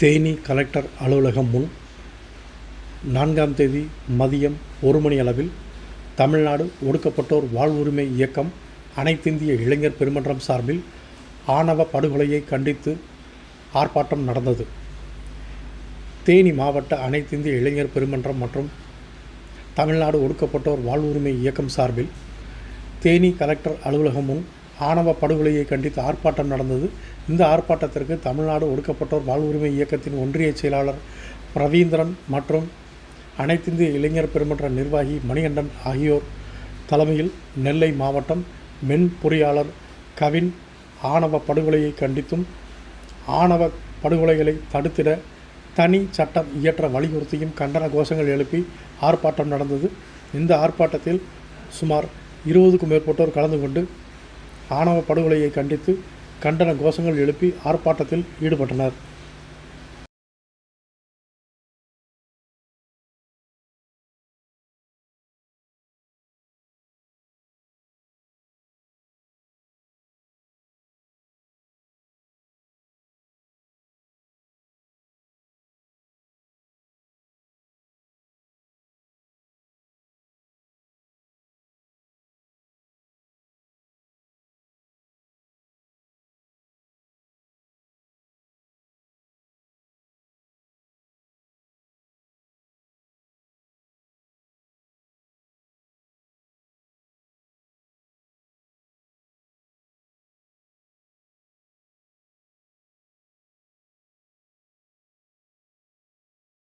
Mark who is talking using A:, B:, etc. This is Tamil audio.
A: தேனி கலெக்டர் அலுவலகம் முன் நான்காம் தேதி மதியம் ஒரு மணி அளவில் தமிழ்நாடு ஒடுக்கப்பட்டோர் வாழ்வுரிமை இயக்கம் அனைத்திந்திய இளைஞர் பெருமன்றம் சார்பில் ஆணவ படுகொலையை கண்டித்து ஆர்ப்பாட்டம் நடந்தது. தேனி மாவட்ட அனைத்திந்திய இளைஞர் பெருமன்றம் மற்றும் தமிழ்நாடு ஒடுக்கப்பட்டோர் வாழ்வுரிமை இயக்கம் சார்பில் தேனி கலெக்டர் அலுவலகம் முன் ஆணவ படுகொலையை கண்டித்து ஆர்ப்பாட்டம் நடந்தது. இந்த ஆர்ப்பாட்டத்திற்கு தமிழ்நாடு ஒடுக்கப்பட்டோர் வாழ்வுரிமை இயக்கத்தின் ஒன்றிய செயலாளர் ரவீந்திரன் மற்றும் அனைத்திந்திய இளைஞர் பெருமன்ற நிர்வாகி மணிகண்டன் ஆகியோர் தலைமையில் நெல்லை மாவட்டம் மென் பொறியாளர் கவின் ஆணவ படுகொலையை கண்டித்தும் ஆணவ படுகொலைகளை தடுத்திட தனி சட்டம் இயற்ற வலியுறுத்தியும் கண்டன கோஷங்கள் எழுப்பி ஆர்ப்பாட்டம் நடந்தது. இந்த ஆர்ப்பாட்டத்தில் சுமார் இருபதுக்கும் மேற்பட்டோர் கலந்து கொண்டு ஆணவ படுகொலையை கண்டித்து கண்டன கோஷங்கள் எழுப்பி ஆர்ப்பாட்டத்தில் ஈடுபட்டனர்.